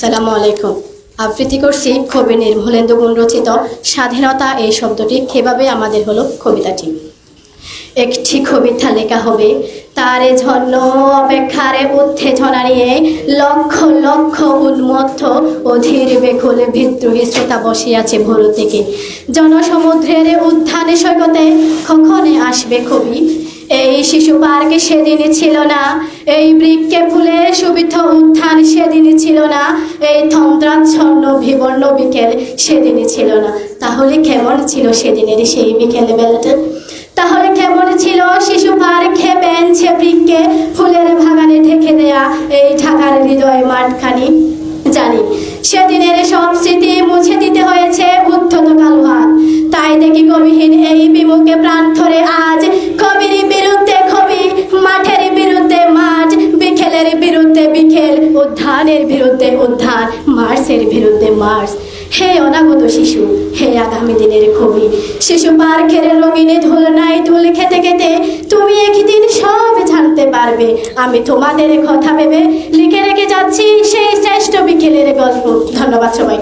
সালামু আলাইকুম। আবৃত্তি করছি কবি নির্মলেন্দু গুণ রচিত স্বাধীনতা এই শব্দটি কীভাবে আমাদের হলো কবিতাটি। একটি কবিতা লেখা হবে, তারে ঝন্ন অপেক্ষারে উত্তেজনা নিয়ে লক্ষ লক্ষ উন্মত্ত অধীর বেকুল বিদ্রোহী শ্রোতা বসিয়াছে ভোর থেকে জনসমুদ্রের উত্থানে সৈকতে কখনে আসবে কবি। এই শিশু পার্কে সেদিনই ছিল না, এই বৃক্ষে ফুলে সুবিধ উত্থান না। এই তন্দ্রাচ্ছন্ন বিবর্ণ বিকেল সেদিনই ছিল না। তাহলে কেমন ছিল সেদিনের সেই বিকেল বেলাটা? তাহলে কেমন ছিল? শিশু পার্কে বেঞ্চে বৃক্ষে। ফুলের বাগানে ঢেকে দেয়া এই ঢাকার হৃদয় মাঠখানি। জানি, সেদিনের সব স্মৃতি মুছে দিতে হয়েছে উদ্ধত কালো হাত তাই দেখি কবিহীন এই বিমুখে প্রাণ ধরে আজ বিকেলের বিরুদ্ধে বিকেল উদ্ধানের বিরুদ্ধে উদ্ধার, মার্চের বিরুদ্ধে মার্চ। হে অনাগত শিশু, হে আগামী দিনের কবি, শিশু পার্কের রঙিনে ধুল নাই ধুল খেতে খেতে, তুমি একদিন সব জানতে পারবে। আমি তোমাদের কথা ভেবে লিখে রেখে যাচ্ছি সেই শ্রেষ্ঠ বিকেলের গল্প। ধন্যবাদ সবাইকে।